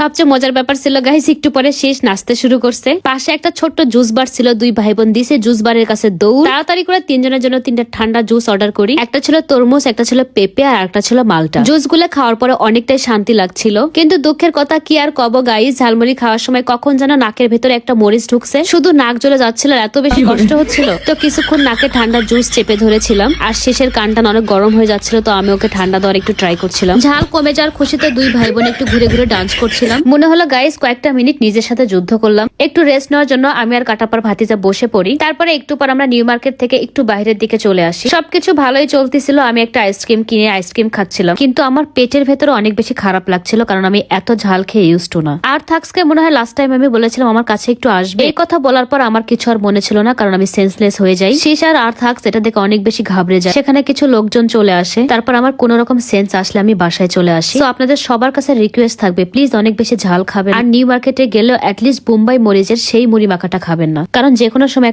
সবচেয়ে মজার ব্যাপার ছিল গাইস, একটু পরে শেষ নাচতে শুরু করছে। পাশে একটা ছোট্ট জুস বার ছিল, দুই ভাই বোন দিছে জুস বারের কাছে দৌড়। তাড়াতাড়ি করে তিনজনের জন্য তিনটা ঠান্ডা জুস অর্ডার করি। একটা ছিল তরমুজ, একটা ছিল পেঁপে, আর একটা ছিল মালটা। জুসগুলো খাওয়ার পরে অনেকটাই শান্তি লাগছিল। কিন্তু দুঃখের কথা কি আর কব গাইস, ঝালমুড়ি খাওয়ার সময় কখন যেন নাকের ভেতরে একটা মরিচ ঢুকছে। শুধু নাক জ্বলে যাচ্ছিল এত বেশি কষ্ট হচ্ছিল। তো কিছুক্ষণ নাকে ঠান্ডা জুস চেপে ধরেছিলাম। আর শেষের কানটান অনেক গরম হয়ে যাচ্ছিল, তো আমি ওকে ঠান্ডা দেওয়ার একটু ট্রাই করছিলাম। ঝাল কমে যাওয়ার খুশিতে দুই ভাই বোন একটু ঘুরে ঘুরে ডান্স করছিলাম। মনে হলো গাইস কয়েকটা মিনিট নিজের সাথে যুদ্ধ করলাম। একটু রেস্ট নেওয়ার জন্য আমি আর কাটাপার ভাতিজা বসে পড়ি। তারপরে একটু পর আমরা নিউ মার্কেট থেকে একটু বাইরের দিকে চলে আসি। সবকিছু ভালোই চলতেছিল। আমি একটা আইসক্রিম কিনে আইসক্রিম খাচ্ছিলাম। কিন্তু আমার পেটের ভেতরে অনেক বেশি খারাপ লাগছিল, কারণ আমি এত ঝাল খেয়ে ইউজ টু না। আর থাকসকে মনে হয় লাস্ট টাইম আমি বলেছিলাম আমার কাছে একটু আসবে। এই কথা বলার পর আমার কিছু আর মনে ছিল না, কারণ আমি সেন্সলেস হয়ে যাই। শেষ আর আর থাকস, এটা দেখে অনেক বেশি ঘাবড়ে যায়। সেখানে কিছু লোকজন চলে আসে। তারপর আমার কোন রকম সেন্স আসলে আমি বাসায় চলে আসি। তো আপনাদের সবার কাছে রিকোয়েস্ট থাকবে। প্লিজ অনেক বেশি ঝাল খাবেন। আর নিউ মার্কেটে গেলেও অ্যাটলিস্ট বোম্বাই মরিচের সেই মুড়ি মাখাটা খাবেন না। কারণ যে কোনো সময় একটা